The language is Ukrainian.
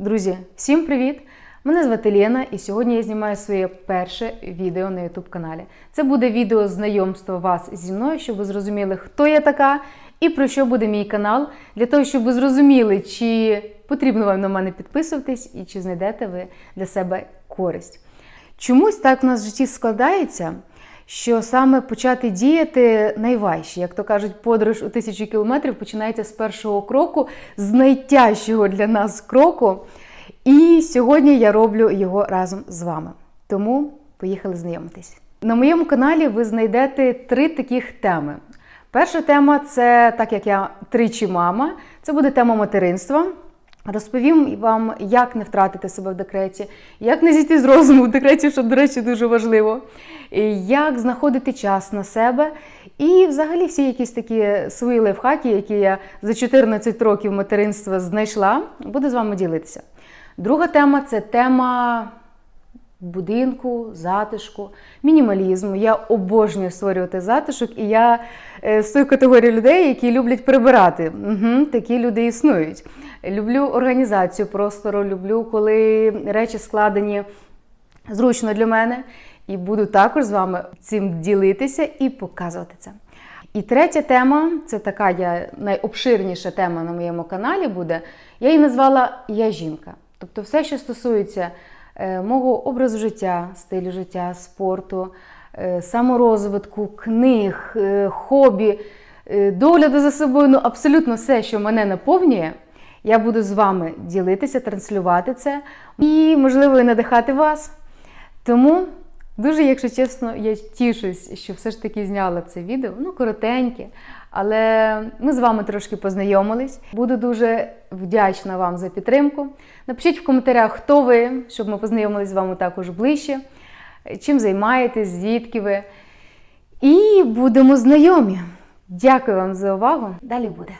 Друзі, всім привіт! Мене звати Лена, і сьогодні я знімаю своє перше відео на YouTube каналі. Це буде відео знайомства вас зі мною, щоб ви зрозуміли, хто я така і про що буде мій канал, для того, щоб ви зрозуміли, чи потрібно вам на мене підписуватись і чи знайдете ви для себе користь. Чомусь так в нас в житті складається, що саме почати діяти найважче. Як то кажуть, подорож у тисячу кілометрів починається з першого кроку, з найтяжчого для нас кроку. І сьогодні я роблю його разом з вами. Тому поїхали знайомитись. На моєму каналі ви знайдете три таких теми. Перша тема це так як я тричі мама, це буде тема материнства. Розповім вам, як не втратити себе в декреті, як не зійти з розуму в декреті, що, до речі, дуже важливо, як знаходити час на себе. І взагалі всі якісь такі свої лайфхаки, які я за 14 років материнства знайшла, буду з вами ділитися. Друга тема це тема будинку, затишку, мінімалізму. Я обожнюю створювати затишок, і я е, з тої категорії людей, які люблять прибирати. Угу, такі люди існують. Люблю організацію простору, люблю, коли речі складені зручно для мене. І буду також з вами цим ділитися і показувати це. І третя тема це така я, найобширніша тема на моєму каналі буде. Я її назвала Я жінка. Тобто, все, що стосується е, мого образу життя, стилю життя, спорту, е, саморозвитку, книг, е, хобі, догляду за собою, ну абсолютно все, що мене наповнює, я буду з вами ділитися, транслювати це і, можливо, і надихати вас. Тому дуже, якщо чесно, я тішусь, що все ж таки зняла це відео. Ну, коротеньке, але ми з вами трошки познайомились. Буду дуже вдячна вам за підтримку. Напишіть в коментарях, хто ви, щоб ми познайомились з вами також ближче, чим займаєтесь, звідки ви. І будемо знайомі. Дякую вам за увагу. Далі буде.